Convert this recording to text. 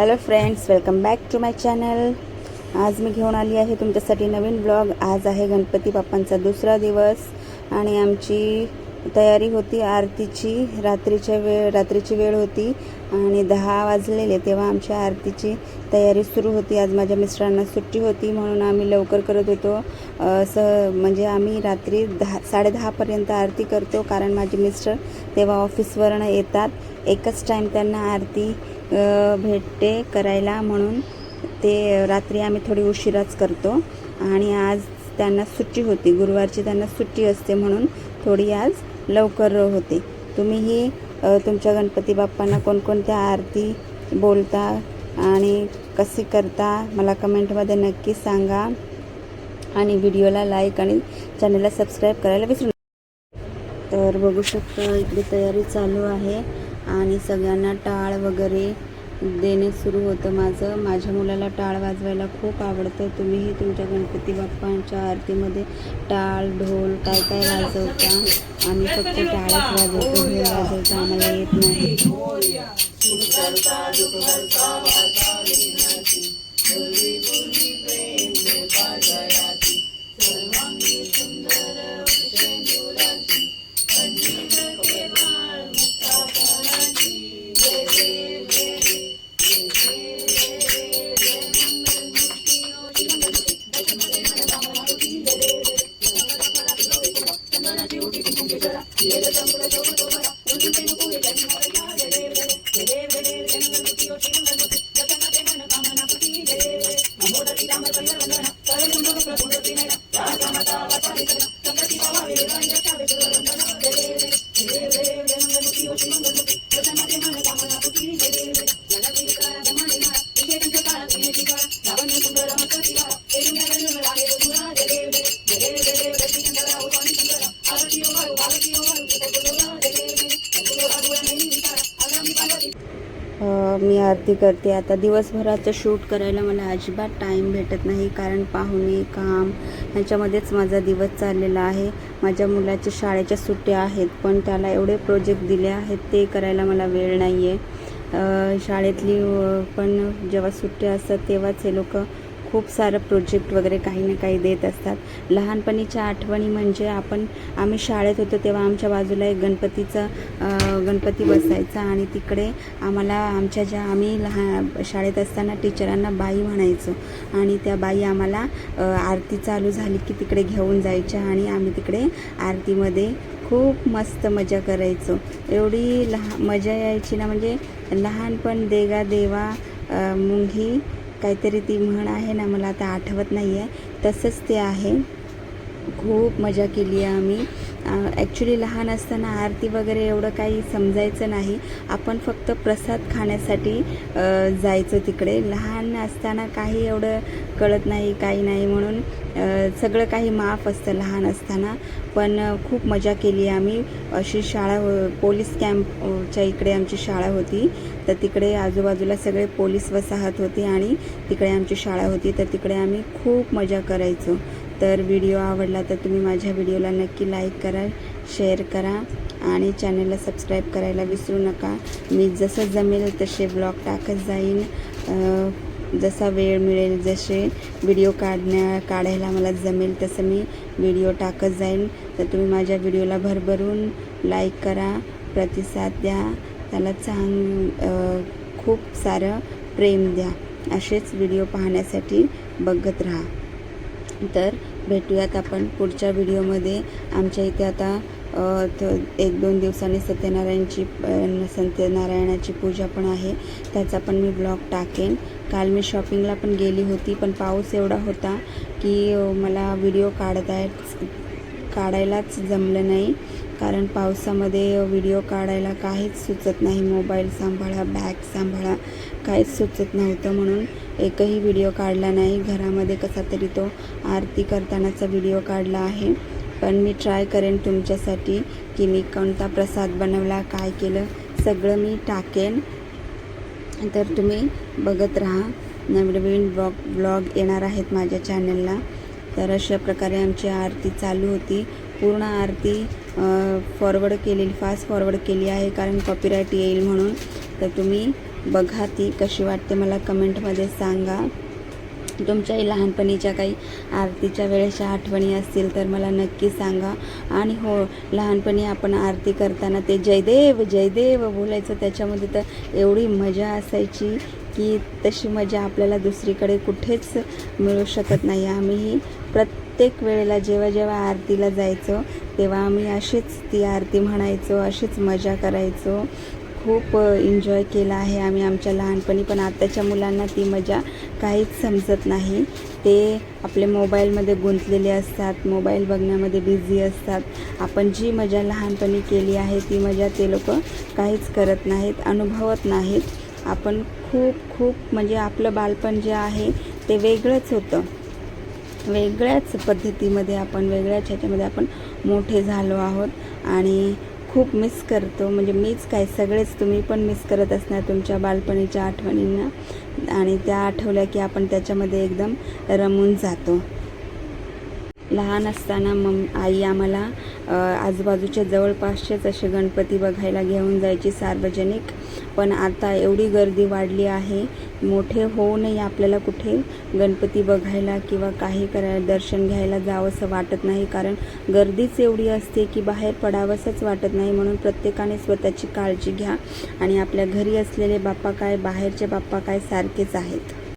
Hello friends welcome back to my channel आज मी घेऊन आली आहे तुमच्यासाठी नवीन ब्लॉग आज आहे गणपती बाप्पांचा दुसरा दिवस आणि आमची तयारी होती. आरतीची रात्रीच्या वेळ रात्रीची वेळ होती आणि दहा वाजलेले तेव्हा आमच्या आरतीची तयारी सुरू होती. आज माझ्या मिस्टरांना सुट्टी होती म्हणून आम्ही लवकर करत होतो. असं म्हणजे आम्ही रात्री दहा साडेदहापर्यंत आरती करतो कारण माझे मिस्टर तेव्हा ऑफिसवरनं येतात. एकच टाईम त्यांना आरती भेटते करायला म्हणून ते रात्री आम्ही थोडी उशिराच करतो. आणि आज त्यांना सुट्टी होती. गुरुवारची त्यांना सुट्टी असते म्हणून थोडी आज लवकर होते. तुम्हीही तुमच्या गणपती बाप्पांना कोणकोणत्या आरती बोलता आणि कशी करता मला कमेंटमध्ये नक्की सांगा. आणि व्हिडिओला लाईक आणि चॅनलला सबस्क्राईब करायला विसरू तर बघू शकता इकडे तयारी चालू आहे आणि सगळ्यांना टाळ वगैरे देणे सुरू होतं माझं. माझ्या मुलाला टाळ वाजवायला खूप आवडतं. तुम्हीही तुमच्या गणपती बाप्पांच्या आरतीमध्ये टाळ ढोल काय काय वाजवता? आम्ही फक्त टाळच वाजवतो. हे वाजवता आम्हाला येत नाही. अ, मी आरती करते. आता दिवसभराचं शूट करायला मला अजिबात टाईम भेटत नाही. कारण पाहुणे काम ह्याच्यामध्येच माझा दिवस चाललेला आहे. माझ्या मुलाच्या शाळेच्या सुट्ट्या आहेत पण त्याला एवढे प्रोजेक्ट दिले आहेत ते करायला मला वेळ नाही आहे शाळेतली पण जेव्हा सुट्ट्या असतात तेव्हाच हे लोक खूप सारं प्रोजेक्ट वगैरे काही ना काही देत असतात. लहानपणीच्या आठवणी म्हणजे आपण आम्ही शाळेत होतो तेव्हा आमच्या बाजूला एक गणपतीचा गणपती बसायचा आणि तिकडे आम्हाला आमच्या ज्या आम्ही लहान शाळेत असताना टीचरांना बाई म्हणायचो. आणि त्या बाई आम्हाला आरती चालू झाली की तिकडे घेऊन जायच्या आणि आम्ही तिकडे आरतीमध्ये खूप मस्त मजा करायचो. एवढी लहा मजा यायची ना म्हणजे लहानपण देगा देवा मुंगी काहीतरी ती म्हण आहे ना मला आता आठवत नाही आहे तसंच ते आहे. खूप मजा केली आहे आम्ही. ॲक्च्युली लहान असताना आरती वगैरे एवढं काही समजायचं नाही. आपण फक्त प्रसाद खाण्यासाठी जायचं जायचो तिकडे. लहान असताना काही एवढं कळत नाही काही नाही म्हणून सगळं काही माफ असतं लहान असताना. पण खूप मजा केली आम्ही. अशी शाळा हो- पोलीस कॅम्पच्या इकडे आमची शाळा होती. तर तिकडे आजूबाजूला सगळे पोलीस वसाहत होती आणि तिकडे आमची शाळा होती. तर तिकडे आम्ही खूप मजा करायचो. तर व्हिडिओ आवडला तर तुम्ही माझ्या व्हिडिओला नक्की लाईक करा शेअर करा आणि चॅनलला सबस्क्राईब करायला विसरू नका. मी जसं जमेल तसे ब्लॉग टाकत जाईन. जसा वेळ मिळेल जसे व्हिडिओ काढण्या काढायला मला जमेल तसं मी व्हिडिओ टाकत जाईन. तर तुम्ही माझ्या व्हिडिओला भरभरून लाईक करा प्रतिसाद द्या. त्याला चांग खूप सारं प्रेम द्या. असेच व्हिडिओ पाहण्यासाठी बघत राहा. तर भेटूयात आपण पुढच्या व्हिडिओमध्ये. आमच्या इथे आता थ- एक दोन दिवसांनी सत्यनारायणची सत्यनारायणाची पूजा पण आहे. त्याचा पण मी ब्लॉग टाकेन. काल मी शॉपिंगला पण गेली होती पण पाऊस एवढा होता की मला व्हिडिओ काढताय काढायलाच जमलं नाही. कारण पावसामध्ये व्हिडिओ काढायला काहीच सुचत नाही. मोबाईल सांभाळा बॅग सांभाळा काहीच सुचत नव्हतं म्हणून एकही व्हिडिओ काढला नाही. घरामध्ये कसा तरी तो आरती करतानाचा व्हिडिओ काढला आहे. पण मी ट्राय करेन तुमच्यासाठी की मी कोणता प्रसाद बनवला काय केलं सगळं मी टाकेन. तर तुम्ही बघत राहा. नवीन ब्लॉग ब्लॉग येणार आहेत माझ्या चॅनलला तर अशा प्रकारे आमची आरती चालू होती. पूर्ण आरती फॉरवर्ड केलेली फास्ट फॉरवर्ड केली आहे कारण कॉपीराईट येईल म्हणून. तर तुम्ही बघा ती कशी वाटते मला कमेंटमध्ये सांगा. तुमच्याही लहानपणीच्या काही आरतीच्या वेळेच्या आठवणी असतील तर मला नक्की सांगा. आणि हो लहानपणी आपण आरती करताना ते जयदेव जयदेव बोलायचं त्याच्यामध्ये तर एवढी मजा असायची. की तशी मजा आपल्याला दुसरीकडे कुठेच मिळू शकत नाही. आम्हीही प्रत्येक वेळेला जेव्हा जेव्हा आरतीला जायचो तेव्हा आम्ही अशीच ती आरती म्हणायचो अशीच मजा करायचो. खूप एन्जॉय केला आहे आम्ही आमच्या लहानपणी पण आत्ताच्या मुलांना ती मजा काहीच समजत नाही. ते आपले मोबाईलमध्ये गुंतलेले असतात मोबाईल बघण्यामध्ये बिझी असतात. आपण जी मजा लहानपणी केली आहे ती मजा ते लोक काहीच करत नाहीत अनुभवत नाहीत. आपण खूप खूप म्हणजे आपलं बालपण जे आहे ते वेगळंच होतं. वेगळ्याच पद्धतीमध्ये आपण वेगळ्याच ह्याच्यामध्ये आपण मोठे झालो आहोत आणि खूप मिस करतो. म्हणजे मीच काय सगळेच तुम्ही पण मिस करत असणार तुमच्या बालपणीच्या आठवणींना. आणि त्या आठवल्या की आपण त्याच्यामध्ये एकदम रमून जातो. लहान असताना मम आई आम्हाला आजूबाजूच्या जवळपासचेच असे गणपती बघायला घेऊन जायची सार्वजनिक. पण आता एवढी गर्दी वाढली आहे मोठे होऊनही आपल्याला कुठे गणपती बघायला किंवा काही करायला दर्शन घ्यायला जावंसं वाटत नाही. कारण गर्दीच एवढी असते की बाहेर पडावंसंच वाटत नाही. म्हणून प्रत्येकाने स्वतःची काळजी घ्या. आणि आपल्या घरी असलेले बाप्पा काय बाहेरचे बाप्पा काय सारखेच आहेत.